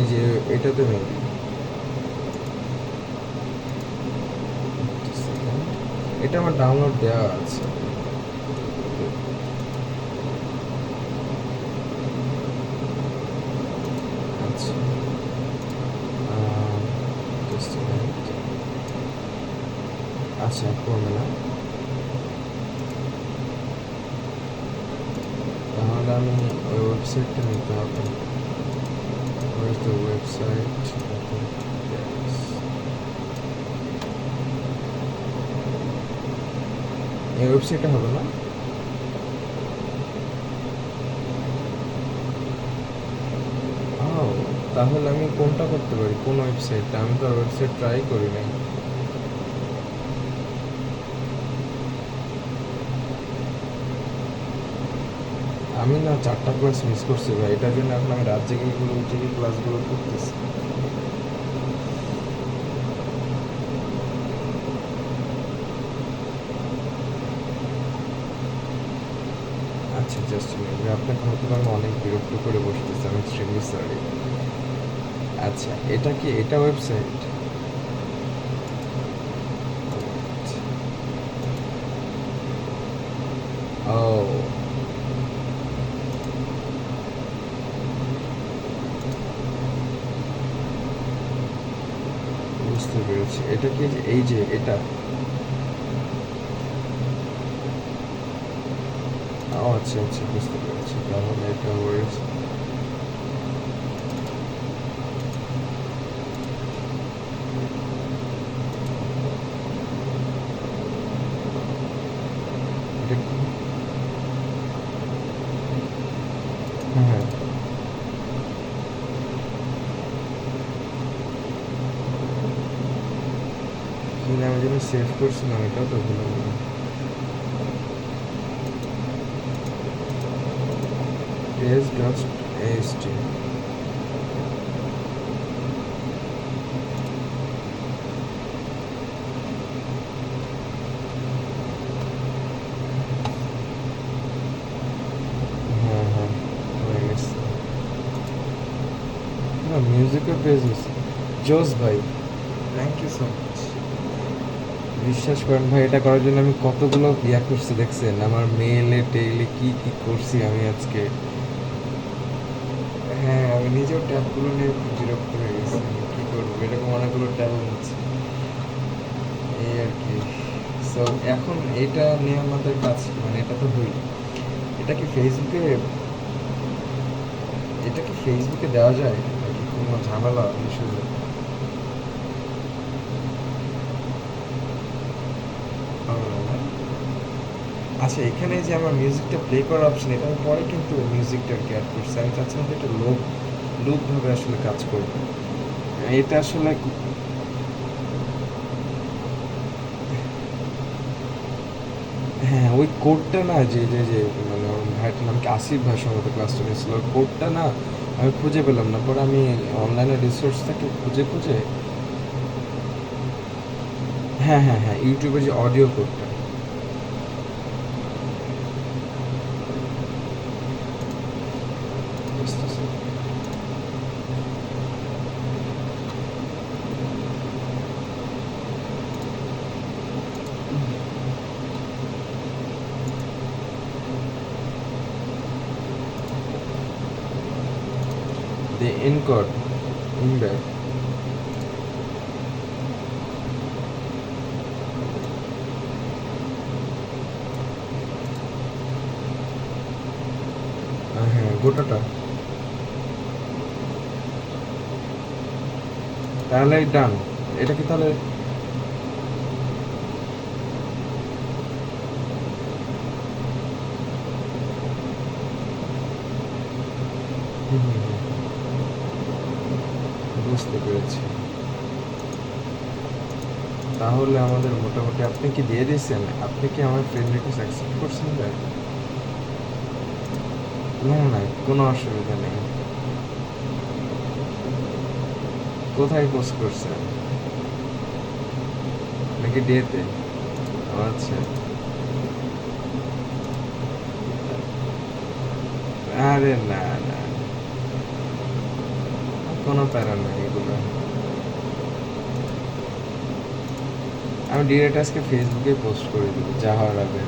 এই যে এটাতে মেবি এটা আমার ডাউনলোড দেওয়া আছে। আচ্ছা. আচ্ছা করবে না। তাহলে আমি ওই ওয়েবসাইটটা নিতে হবে। Where's the website? Yes. এই ওয়েবসাইটটা হবে না তাহলে আমি কোনটা করতে পারি কোন ওয়েবসাইটটা আমি তো ওয়েবসাইট ট্রাই করি নাই আমি না চারটা ক্লাস মিস করছি ভাই, এটার জন্য এখন আমি রাত জেগে এগুলো উঠে ক্লাসগুলো করতেছি। আচ্ছা জাস্ট মিনিট আপনাকে হয়তো আমি অনেক বিরক্ত করে বসতেছি, আমি এক্সট্রিমলি সরি আচ্ছা এটা কি, এটা ওয়েবসাইট ও বুঝতে পেরেছি এটা কি এই যে এটা? ও আচ্ছা আচ্ছা বুঝতে পেরেছি। তাহলে এটা ওয়েস kendini safe kursun arkada bulamadım. Yes, gasp, ESC. Music business, Joe's by. Thank you so much. বিশ্বাস করেন ভাই, এটা করার জন্য আমি কতগুলো ইয়া করছি দেখছেন? আমার মেলে টেলে কি কি করছি আমি আজকে? হ্যাঁ আমি নিজেও ট্যাবগুলো নিয়ে বিরক্ত হয়ে গেছি। কি করব? এরকম অনেকগুলো ট্যাব নিচ্ছি এই আর কি। সো এখন এটা নিয়ে আমাদের কাজ মানে এটা তো হইল। এটা কি ফেসবুকে এটা কি ফেসবুকে দেওয়া যায়? নাকি কোনো ঝামেলা ইস্যুজে আচ্ছা এখানে যে আমার মিউজিকটা প্লে করার অপশন এটা আমি পরে কিন্তু মিউজিকটা আর কি অ্যাড করছি। আমি চাচ্ছিলাম যে এটা লোক লুপভাবে আসলে কাজ করবে। এটা আসলে হ্যাঁ ওই কোডটা না, যে যে যে মানে ভাইটার নাম কি আসিফ ভাই সম্ভবত ক্লাসটা নিয়েছিল কোডটা না আমি খুঁজে পেলাম না। পরে আমি অনলাইনে রিসোর্স থেকে খুঁজে খুঁজে হ্যাঁ হ্যাঁ হ্যাঁ ইউটিউবের যে অডিও কোডটা The encode আহ, হ্যাঁ তাহলে ডান। এটা কি তাহলে হুম। বুঝতে পেরেছি। তাহলে আমাদের মোটামুটি আপনি কি দিয়ে দিয়েছেন? আপনি কি আমার ফ্রেন্ড রিকোয়েস্ট অ্যাকসেপ্ট করছেন ভাই না না, কোনো অসুবিধা নেই। কোথায় পোস্ট করছেন? নাকি ডেতে আচ্ছা। আরে না না। কোনো প্যারা নাই এগুলো। আমি ডিরেক্ট আজকে ফেসবুকে পোস্ট করে দেবো যা হওয়ার আগে।